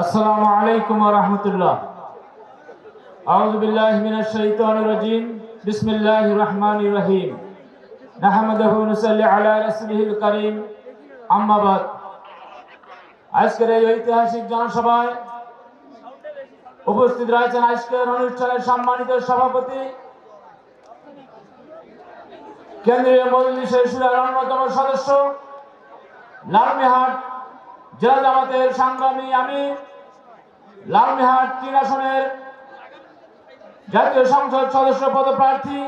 আসসালামু আলাইকুম ওয়া রাহমাতুল্লাহ। আউযু বিল্লাহি মিনাশ শাইতানির রাজীম। বিসমিল্লাহির রহমানির রহিম। নাহমাদুহু ওয়া নুসাল্লি আলা রাসূলিহিল কারীম। আম্মা বাদ। আজকের এই ঐতিহাসিক জনসভায় উপস্থিত রয়েছেন আজকের অনুষ্ঠানের সম্মানিত সভাপতি। কেন্দ্রীয় মজলিসের সুরার অন্যতম সদস্য লালমিহাট জেলা জামাতের সংগ্রামী আমি লালমিহাট তিন আসনের জাতীয় সংসদ সদস্য পদপ্রার্থী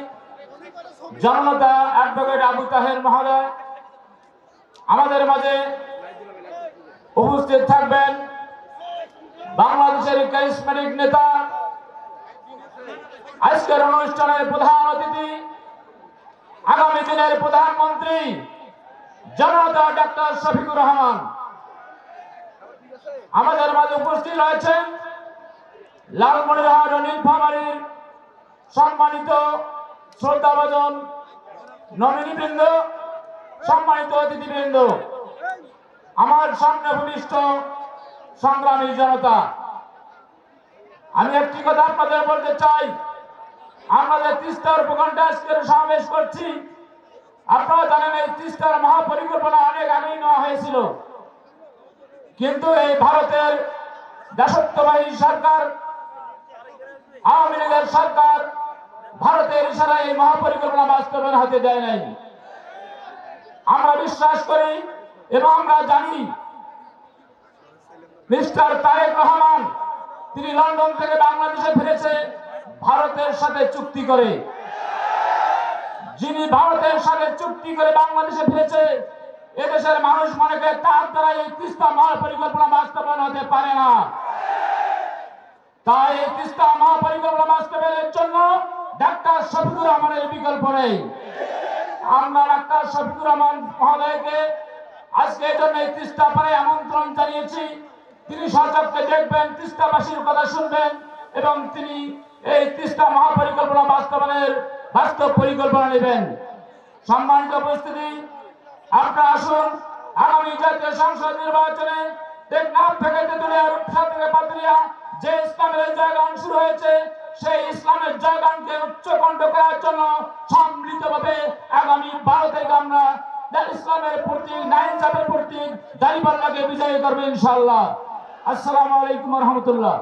জননেতা অ্যাডভোকেট আবু তাহের মহোদয়, আমাদের মাঝে উপস্থিত থাকবেন বাংলাদেশের ক্যারিসমেটিক নেতা, আজকের অনুষ্ঠানের প্রধান অতিথি, আগামী দিনের প্রধানমন্ত্রী জনতা ডাক্তার শফিকুর রহমান। আমাদের মাঝে উপস্থিত রয়েছেন লালমনিরহাট ও নীলফামারীর সম্মানিত শ্রদ্ধাভাজন নমিনীবৃন্দ সম্মানিত অতিথিবৃন্দ, আমার সামনে ভূমিষ্ঠ সংগ্রামী জনতা। আমি একটি কথা আপনাদের বলতে চাই। আমাদের তিস্তার উপকণ্ঠে আজকের সমাবেশ করছি, আপনারা জানেন এই তিস্তার মহাপরিকল্পনা অনেক আগেই নেওয়া হয়েছিল। কিন্তু এই ভারতের দাসত্ববাহী সরকার, আওয়ামী লীগের সরকার ভারতের ইশারায় এই মহাপরিকল্পনা বাস্তবায়ন হতে দেয় নাই। আমরা বিশ্বাস করি এবং আমরা জানি মিস্টার তারেক রহমান, তিনি লন্ডন থেকে বাংলাদেশে ফিরেছে, ভারতের সাথে চুক্তি করে। যিনি ভারতের সাথে চুক্তি করে বাংলাদেশে ফিরেছে, এদেশের মানুষ মনে করে তার এই তিস্তা মহাপরিকল্পনা বাস্তবায়ন হতে পারে না। তাই এই তিস্তা মহাপরিকল্পনা বাস্তবায়নের জন্য ডাক্তার শফিকুর রহমানের বিকল্প নেই। আমরা ডাক্তার শফিকুর রহমান মহোদয়কে আজকে এই জন্য এই তিস্তা পাড়ায় আমন্ত্রণ জানিয়েছি। তিনি সচককে দেখবেন, তিস্তাবাসীর কথা শুনবেন এবং তিনি এই তিস্তা মহাপরিকল্পনা বাস্তবায়নের বাস্তব পরিকল্পনা নেবেন। সম্মানিত উপস্থিতি, আপনারা আসুন। আগামী জাতীয় সংসদ নির্বাচনে টেকনাফ থেকে তেতুলিয়া, রূপসা থেকে পাতুলিয়া যে ইসলামের জায়গান শুরু হয়েছে, সেই ইসলামের জায়গানকে উচ্চ কণ্ঠ করার জন্য সম্মিলিতভাবে আগামী বারো থেকে আমরা ইসলামের প্রতীক নাইন চাপের প্রতীক দাঁড়িপাল্লাকে বিজয়ী করবে ইনশাল্লাহ আসসালামু আলাইকুম রহমতুল্লাহ।